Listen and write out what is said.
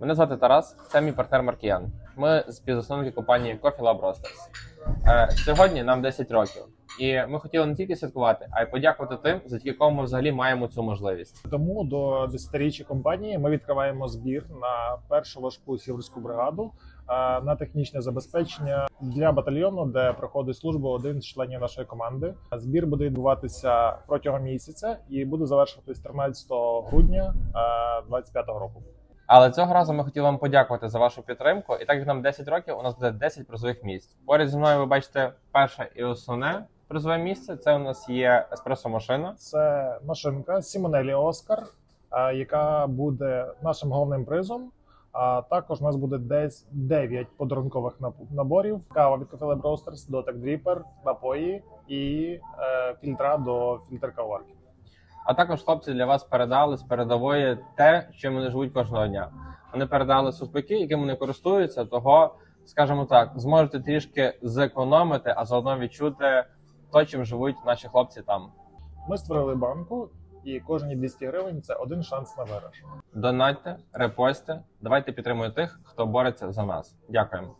Мене звати Тарас, це мій партнер Маркіян. Ми співзасновники компанії Coffee Lab Roasters. Е, Сьогодні нам 10 років, і ми хотіли не тільки святкувати, а й подякувати тим, за кого ми взагалі маємо цю можливість. Тому до десятиріччя компанії ми відкриваємо збір на першу важку сіверську бригаду е, на технічне забезпечення для батальйону, де проходить службу один з членів нашої команди. Збір буде відбуватися протягом місяця і буде завершуватись 13 грудня 2025 року. Але цього разу ми хотіли вам подякувати за вашу підтримку. І так як нам 10 років, у нас буде 10 призових місць. Поряд зі мною ви бачите перше і основне призове місце. Це у нас є еспресо-машина. Це машинка Сімонелі Оскар, е, яка буде нашим головним призом. А також у нас буде десь 9 подарункових наборів: кава від Lab Roasters, дотик дріпер, напої і е, фільтра до фільтр каварки. А також хлопці для вас передали з передової те, чим вони живуть кожного дня. Вони передали сухпайки, якими вони користуються. Того, скажімо так, зможете трішки зекономити, а заодно відчути то, чим живуть наші хлопці там. Ми створили банку, і кожні 200 гривень це один шанс на виграш. Донатьте, репостьте, давайте підтримуємо тих, хто бореться за нас. Дякуємо.